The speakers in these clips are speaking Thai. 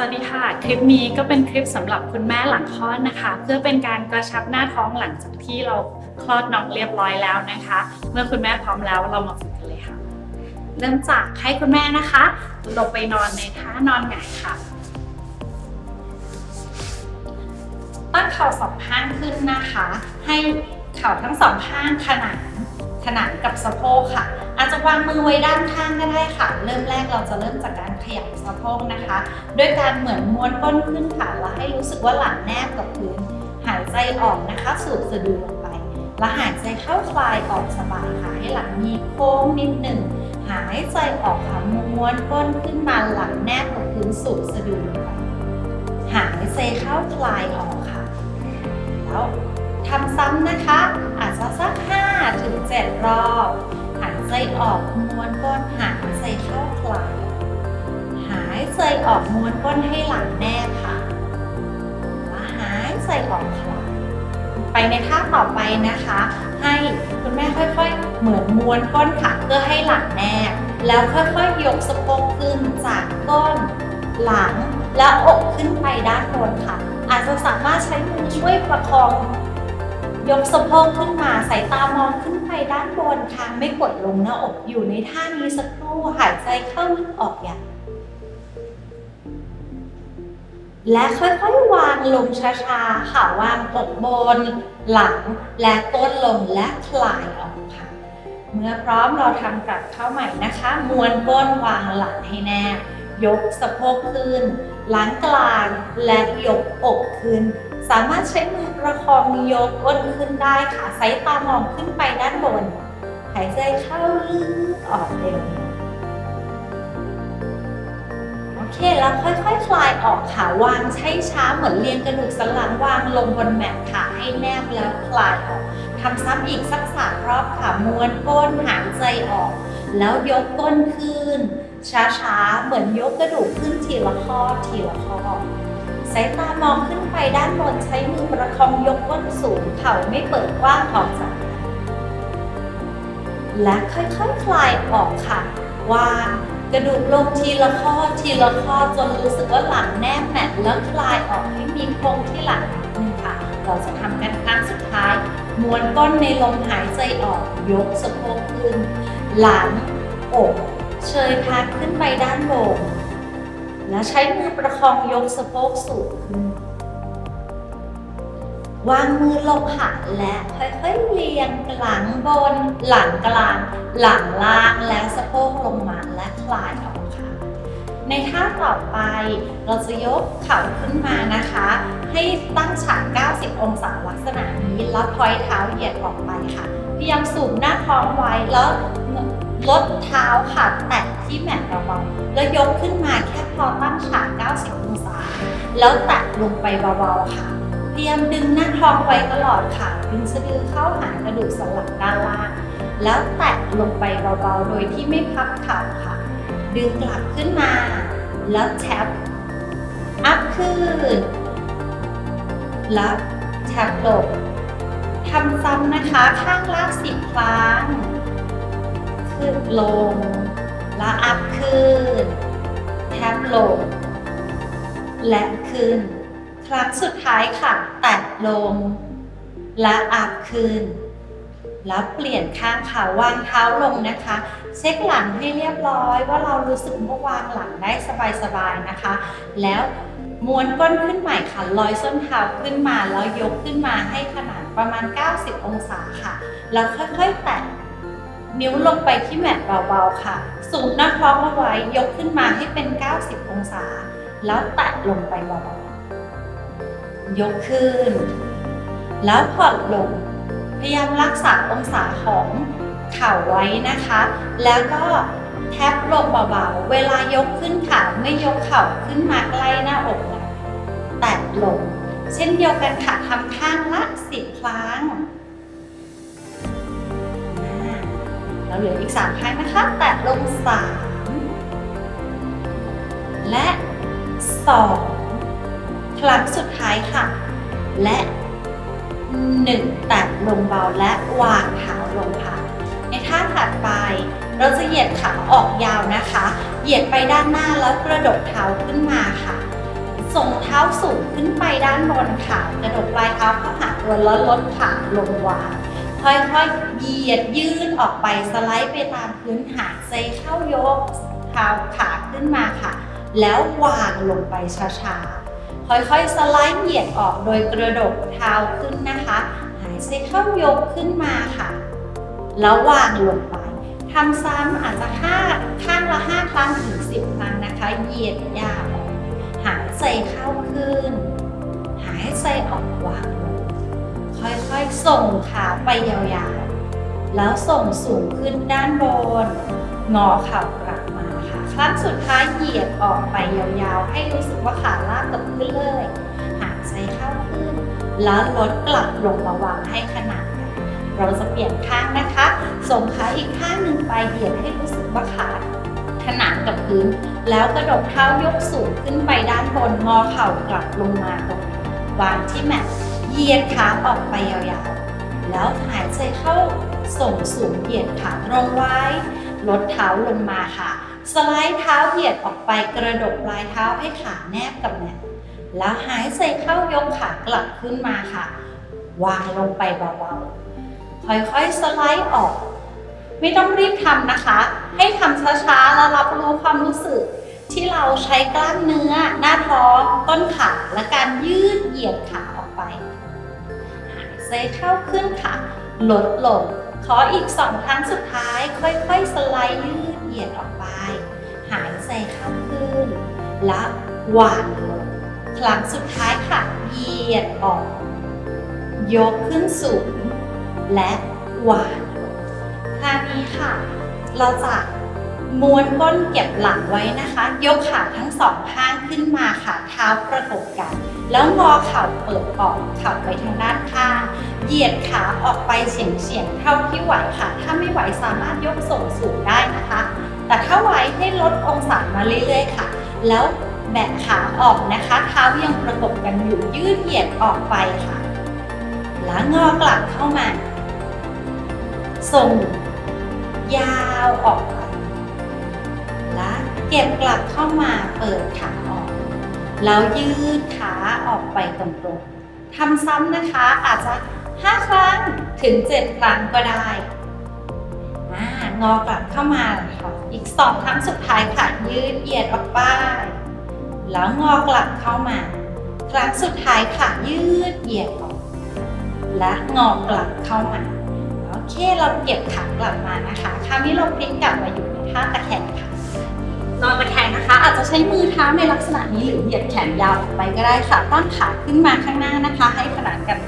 วัสดีค่ะ คลิปนี้ก็เป็นคลิปสำหรับคุณแม่หลังคลอดนะคะ เพื่อเป็นการกระชับหน้าท้องหลังจากที่เราคลอดน้องเรียบร้อยแล้วนะคะ เมื่อคุณแม่พร้อมแล้วเรามาฝึกกันเลยค่ะ เริ่มจากให้คุณแม่นะคะลงไปนอนในท่านอนหงายค่ะ ตั้งเข่าสองข้างขึ้นนะคะ ให้เข่าทั้งสองข้างขนาน ขนานกับสะโพกค่ะ อาจจะวางมือไว้ด้านข้างก็ได้ค่ะ เริ่มแรกเราจะเริ่มจากการขยับสะโพกนะคะ ด้วยการเหมือนม้วนก้นขึ้นค่ะแล้วให้รู้สึกว่าหลังแนบกับพื้น หายใจออกนะคะ สูดสะดือลงไป แล้วหายใจเข้าคลายออกสบายค่ะ ให้หลังมีโค้งนิดหนึ่ง หายใจออกค่ะม้วนก้นขึ้นมาหลังแนบกับพื้นสูดสะดือลงไปหายใจเข้าคลายออกค่ะ แล้ว ทำซ้ำนะคะ อาจจะสัก5ถึง7รอบหายใจออกม้วนก้นหายใจเข้าคลายหายใจออกม้วนก้นให้หลังแนบค่ะแล้วหายใจออกคลายไปในท่าต่อไปนะคะ ให้คุณแม่ค่อยๆ เหมือนม้วนก้นค่ะเพื่อให้หลังแนบ แล้วค่อยๆยกสะโพกขึ้นจากก้นหลังและอกขึ้นไปด้านบนค่ะ อาจจะสามารถใช้มือช่วยประคอง ยกสะโพกขึ้นมาสายตามองขึ้นไปด้านบนค่ะไม่กดลงหน้าอกอยู่ในท่านี้สักครู่หายใจเข้าลึกออกอย่างและค่อยๆ วางลงช้าๆ ค่ะ วางอกบน หลังและก้นลงและคลายออกค่ะ เมื่อพร้อมเราทำกลับเข้าใหม่นะคะ มวนก้นวางหลังให้แนบยกสะโพกขึ้น หลังกลางและยกอกขึ้น สามารถใช้มือประคองยกก้นขึ้นได้ค่ะสายตามองขึ้นไปด้านบน หายใจเข้าลึกออกเร็วโอเคแล้วค่อยๆคคลายออกค่ะ วางใช้ช้าเหมือนเรียงกระดูกสันหลังวางลงบนแมทค่ะให้แนบแล้วคลายออกทำซ้ำอีกสักสามรอบค่ะม้วนก้นหายใจออก แล้วยกก้นขึ้น ช้าๆ เหมือนยกกระดูกขึ้นทีละข้อทีละข้อ สายตามองขึ้นไปด้านบนใช้มือประคองยกก้นสูง เข่าไม่เปิดกว้างออกจากกันและค่อยๆคคลายออกค่ะวางกระดูกลงทีละข้อทีละข้อจนรู้สึกว่าหลังแนบแมทแล้วคลายออกให้มีโครงที่หลังนิดนึงค่ะ เราจะทำกันครั้งสุดท้ายม้วนก้นในลมหายใจออกยกสะโพกขึ้น หลังอกเชยพานขึ้นไปด้านบน แล้วใช้มือประคองยกสะโพกสูงขึ้น วางมือลงค่ะและค่อยๆเรียงหลังบน หลังกลาง หลังล่างและสะโพกลงมาและคลายออกค่ะ ในท่าต่อไปเราจะยกเข่าขึ้นมานะคะ ให้ตั้งฉาก 90 องศาลักษณะนี้แล้วพอยเท้าเหยียดออกไปค่ะ พยายามสูบหน้าท้องไว้แล้ว ลดเท้าค่ะแตะที่แมทเบาๆแล้วยกขึ้นมาแค่พอตั้งฉาก90องศาแล้วแตะลงไปเบาๆค่ะพยายามดึงหน้าท้องไว้ตลอดค่ะ ดึงสะดือเข้าหากระดูกสันหลังด้านล่าง แล้วแตะลงไปเบาๆ โดยที่ไม่พับเข่าค่ะ ดึงกลับขึ้นมา แล้วแท็บอัพขึ้น แล้วแท็บลงทำซ้ำนะคะข้างล่างสิบครั้ง ขึ้นลง แล้วอัพขึ้น แทบลง และขึ้น ครั้งสุดท้ายค่ะ แตะลง และอัพขึ้น แล้วเปลี่ยนข้างค่ะวางเท้าลงนะคะ เช็คหลังให้เรียบร้อยว่าเรารู้สึกว่าวางหลังได้สบายๆนะคะ แล้วม้วนก้นขึ้นใหม่ค่ะลอยส้นเท้าขึ้นมาแล้วยกขึ้นมาให้ขนาดประมาณ 90 องศาค่ะ แล้วค่อยๆแตะ นิ้วลงไปที่แมทเบาๆค่ะ สูงหน้าท้องเอาไว้ยกขึ้นมาให้เป็น 90 องศา แล้วแตะลงไปเบาๆยกขึ้น แล้วผ่อนลง พยายามรักษาองศาของเข่าไว้นะคะ แล้วก็แท็บลงเบาๆ เวลายกขึ้นขาไม่ยกเข่าขึ้นมาใกล้หน้าอกนะแตะลง เช่นเดียวกันค่ะทำข้างละสิบครั้ง เหลืออีกสามครั้งนะคะ แตะลงสามและสองครั้งสุดท้ายค่ะ และหนึ่งแตะลงเบาและวางเท้าลงค่ะ ในท่าถัดไปเราจะเหยียดขาออกยาวนะคะ เหยียดไปด้านหน้าแล้วกระดกเท้าขึ้นมาค่ะ ส่งเท้าสูงขึ้นไปด้านบนค่ะ กระดกปลายเท้าเข้าหาตัวแล้วลดขาลงวาง ค่อยๆเหยียดยืดออกไปสไลด์ไปตามพื้นหางเซเข้ายกเท้าขาขึ้นมาค่ะ แล้ววางลงไปช้าๆ ค่อยๆสไลด์เหยียดออกโดยกระดกเท้าขึ้นนะคะ หายใจเข้ายกขึ้นมาค่ะ แล้ววางลงไปทำซ้ำอาจจะห้าข้างละ5ครั้งถึง10ครั้งนะคะ เหยียดยาวหายใจเข้าขึ้น หายใจออกวาง ค่อยๆ ส่งขาไปยาวๆ แล้วส่งสูงขึ้นด้านบน งอเข่ากลับมาค่ะ ครั้งสุดท้ายเหยียดออกไปยาวๆ ให้รู้สึกว่าขาลากกับพื้นเลย หายใจเข้าขึ้น แล้วลดกลับลงมาวางให้ขนาดกันเราจะเปลี่ยนข้างนะคะ ส่งขาอีกข้างหนึ่งไปเหยียดให้รู้สึกว่าขาขนานกับพื้น แล้วกระดกเท้ายกสูงขึ้นไปด้านบนงอเข่ากลับลงมาตรงวางที่แมท เหยียดขาออกไปยาวๆ แล้วหายใจเข้าส่งสูงเหยียดขาตรงไว้ ลดเท้าลงมาค่ะ สไลด์เท้าเหยียดออกไปกระดกปลายเท้าให้ขาแนบกับแมทแล้วหายใจเข้ายกขากลับขึ้นมาค่ะ วางลงไปเบาๆ ค่อยๆ สไลด์ออก ไม่ต้องรีบทำนะคะ ให้ทำช้าๆ แล้วรับรู้ความรู้สึกที่เราใช้กล้ามเนื้อ หน้าท้อง ต้นขา และการยืดเหยียดขา ไปหายใจเข้าขึ้นค่ะ ลดลง ขออีกสองครั้งสุดท้าย ค่อยๆ สไลด์ยืดเหยียดออกไป หายใจเข้าขึ้น และวางลง ครั้งสุดท้ายค่ะ เหยียดออก ยกขึ้นสูง และวางลงคราวนี้ค่ะ เราจะม้วนก้นเก็บหลังไว้นะคะ ยกขาทั้งสองข้างขึ้นมาค่ะ เท้าประกบกัน แล้วงอเข่าเปิดออกเข่าไปทางด้านข้าง เหยียดขาออกไปเฉียงๆเท่าที่ไหวค่ะ ถ้าไม่ไหวสามารถยกส่งสูงได้นะคะ แต่ถ้าไหวให้ลดองศามาเรื่อยๆค่ะ แล้วแบะขาออกนะคะ เท้ายังประกบกันอยู่ยืดเหยียดออกไปค่ะ แล้วงอกลับเข้ามา ส่ง ยาวออกไปและเก็บกลับเข้ามาเปิดขา แล้วยืดขาออกไปตรงๆทำซ้ำนะคะอาจจะ 5 ครั้งถึง 7 ครั้งก็ได้อ่างอกลับเข้ามาค่ะอีก2ครั้งสุดท้ายค่ะยืดเหยียดออกไป แล้วงอกลับเข้ามา ครั้งสุดท้ายค่ะยืดเหยียดออก และงอกลับเข้ามาโอเคเราเก็บขากลับมานะคะ คราวนี้เราพลิกกลับมาอยู่ในท่าตะแคงค่ะ นอนตะแคงนะคะ อาจจะใช้มือเท้าในลักษณะนี้หรือเหยียดแขนยาวออกไปก็ได้ค่ะตั้งขาขึ้นมาข้างหน้านะคะ ให้ขนานกัน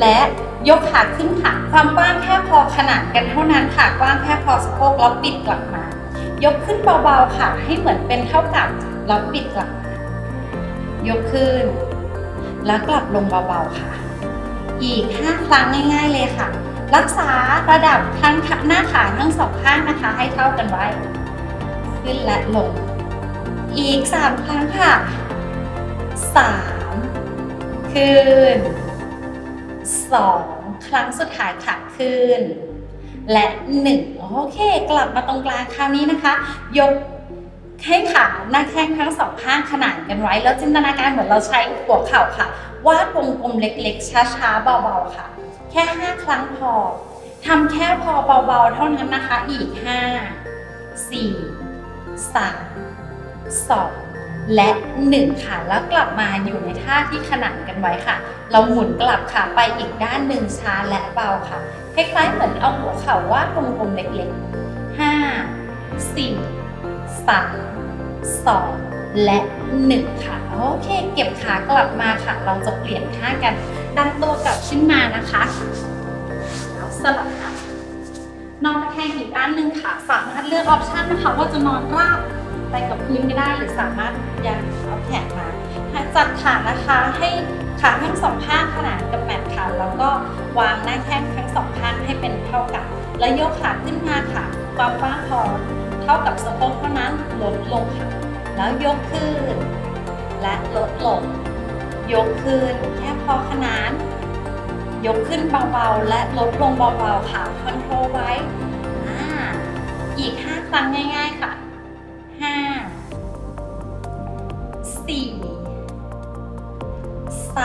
และยกขาขึ้นค่ะความกว้างแค่พอขนานกันเท่านั้นค่ะกว้างแค่พอสะโพกแล้วปิดกลับมา ยกขึ้นเบาๆค่ะ ให้เหมือนเป็นเท่ากับแล้วปิดกลับมายกขึ้น แล้วกลับลงเบาๆค่ะ อีก 5 ครั้งง่าย ๆ เลยค่ะ รักษาระดับทั้งหน้าขาทั้งสองข้างนะคะ ให้เท่ากันไว้ ขึ้นและลง อีก 3 ครั้งค่ะ 3 ขึ้น 2 ครั้งสุดท้ายค่ะขึ้น และ 1 โอเค กลับมาตรงกลางคราวนี้นะคะ ยกให้ขาหน้าแข้งทั้งสองข้างขนานกันไว้ แล้วจินตนาการเหมือนเราใช้หัวเข่าค่ะ วาดวงกลมเล็กๆ ช้าๆ เบาๆ ค่ะ แค่ 5 ครั้งพอทำแค่พอเบาๆ เท่านั้นนะคะ อีก 5 4 3 2 และ 1 ค่ะ แล้วกลับมาอยู่ในท่าที่ขนานกันไว้ค่ะ เราหมุนกลับค่ะไปอีกด้านหนึ่งช้าและเบาค่ะ คล้ายๆเหมือนเอาหัวเข่าวาดวงกลมเล็กๆ 5 4 3 2 และ 1 ค่ะ โอเค เก็บขากลับมาค่ะ เราจะเปลี่ยนท่ากัน ดันตัวกลับขึ้นมานะคะ แล้วสลับค่ะ นอนตะแคงอีกด้านหนึ่งค่ะ สามารถเลือกออปชันนะคะว่าจะนอนราบไปกับพื้นก็ได้ หรือสามารถยันเอาแขนมาจัดขานะคะให้ขาทั้งสองข้างขนานกับแมทค่ะ แล้วก็วางหน้าแข้งทั้งสองข้างให้เป็นเท่ากัน แล้วยกขาขึ้นมาค่ะความกว้างพอเท่ากับสะโพกเท่านั้นลดลงค่ะ แล้วยกขึ้น และลดลง ยกขึ้นแค่พอขนาน ยกขึ้นเบาๆ และลดลงเบาๆ ค่ะ คอนโทรลไว้อ่าอีก 5 ครั้งง่ายๆ ค่ะ 5 4 3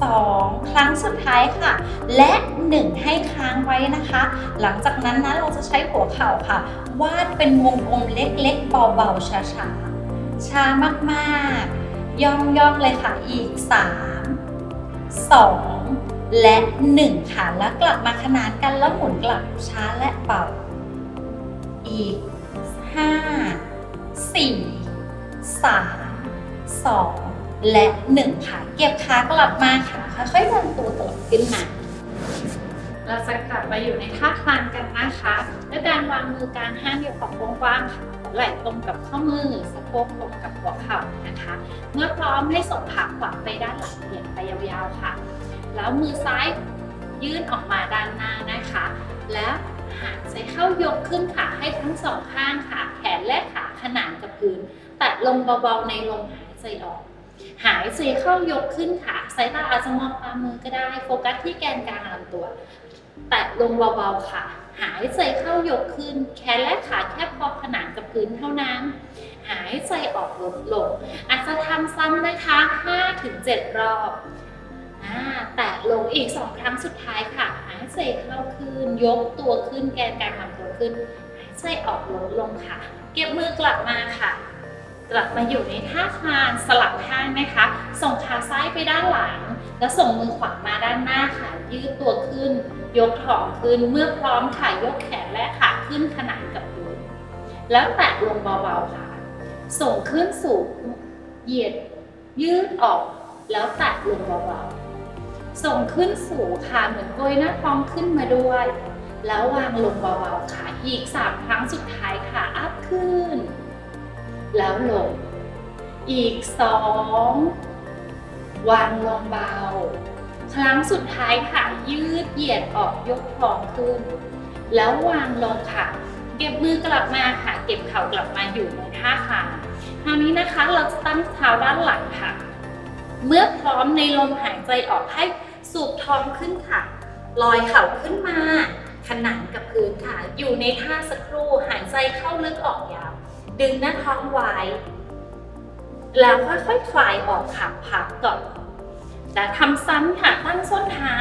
2 ครั้งสุดท้ายค่ะ และ 1 ให้ค้างไว้นะคะ หลังจากนั้นนะเราจะใช้หัวเข่าค่ะ วาดเป็นวงกลมเล็กๆ เบาๆ ช้าๆ ช้ามากๆ ย่องๆ เลยค่ะ อีก 3 2 และ 1 ค่ะ แล้วกลับมาขนานกันแล้วหมุนกลับช้าและเบาอีก 5 4 3 2 และ 1 ค่ะ เก็บขากลับมาค่ะ ค่อยๆดันตัวกลับขึ้นมาเราจะกลับมาอยู่ในท่าคลานกันนะคะ ด้วยการวางมือกลางห้างอยู่ของกว้างๆค่ะ ไหล่ตรงกับข้อมือสะโพกตรงกับหัวเข่านะคะ เมื่อพร้อมให้ส่งขาขวาไปด้านหลังเหยียดไปยาวๆค่ะ แล้วมือซ้ายยื่นออกมาด้านหน้านะคะ แล้วหายใจเข้ายกขึ้นค่ะให้ทั้งสองข้างค่ะ แขนและขาขนานกับพื้นแตะลงเบาๆในลมหายใจออก หายใจเข้ายกขึ้นค่ะสายตาอาจจะมองตามมือก็ได้ โฟกัสที่แกนกลางลำตัว แตะลงเบาๆค่ะ หายใจเข้ายกขึ้น แขนและขาแค่พอขนานกับพื้นเท่านั้น หายใจออกลดลง อาจจะทำซ้ำนะคะ 5-7 รอบอ่าแตะลงอีก 2 ครั้งสุดท้ายค่ะ หายใจเข้าขึ้น ยกตัวขึ้นแกนกลางลำตัวขึ้น หายใจออกลดลงค่ะ เก็บมือกลับมาค่ะ กลับมาอยู่ในท่าคลานสลับข้างนะคะ ส่งขาซ้ายไปด้านหลัง แล้วส่งมือขวามาด้านหน้าค่ะ ยืดตัวขึ้น ยกท้องขึ้นเมื่อพร้อมค่ะยกแขนและขาขึ้นขนานกับพื้นแล้วแตะลงเบาๆค่ะ ส่งขึ้นสู่เหยียดยืดออกแล้วแตะลงเบาๆ ส่งขึ้นสู่ค่ะเหมือนโกยหน้าท้องขึ้นมาด้วย แล้ววางลงเบาๆค่ะอีก3ครั้งสุดท้ายค่ะอัพขึ้น แล้วลง อีกสองวางลงเบา ครั้งสุดท้ายค่ะยืดเหยียดออกยกท้องขึ้น แล้ววางลงค่ะ เก็บมือกลับมาค่ะ เก็บเข่ากลับมาอยู่ในท่าคาคราวนี้นะคะเราจะตั้งเท้าด้านหลังค่ะ เมื่อพร้อมในลมหายใจออกให้สูบท้องขึ้นค่ะ ลอยเข่าขึ้นมา ขนานกับพื้นค่ะ อยู่ในท่าสักครู่หายใจเข้าลึกออกยาว ดึงหน้าท้องไว้ แล้วค่อยๆคลายออกค่ะพักก่อน และทำซ้ำค่ะตั้งส้นเท้า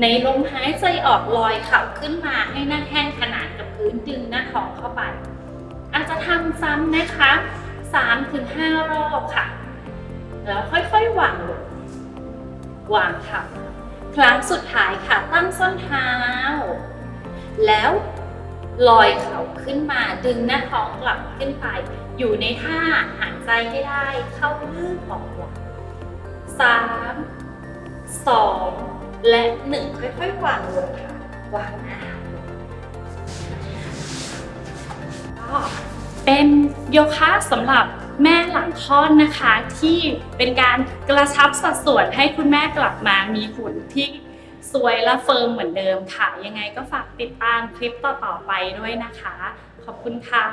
ในลมหายใจออกลอยเข่าขึ้นมาให้หน้าแข้งขนานกับพื้นดึงหน้าท้องเข้าไป อาจจะทำซ้ำนะคะ3-5 รอบค่ะ แล้วค่อยๆวางลงวางค่ะ ครั้งสุดท้ายค่ะตั้งส้นเท้า แล้วลอยเข่าขึ้นมาดึงหน้าท้องกลับขึ้นไป อยู่ในท่าหายใจให้ได้เข้าลึกออก ยาวสามสองและหนึ่งค่อยๆวางลงค่ะวางนะคะก็เป็นโยคะสำหรับแม่หลังคลอดนะคะ ที่เป็นการกระชับสัดส่วนให้คุณแม่กลับมามีหุ่นที่สวยและเฟิร์มเหมือนเดิมค่ะ ยังไงก็ฝากติดตามคลิปต่อๆไปด้วยนะคะ ขอบคุณค่ะ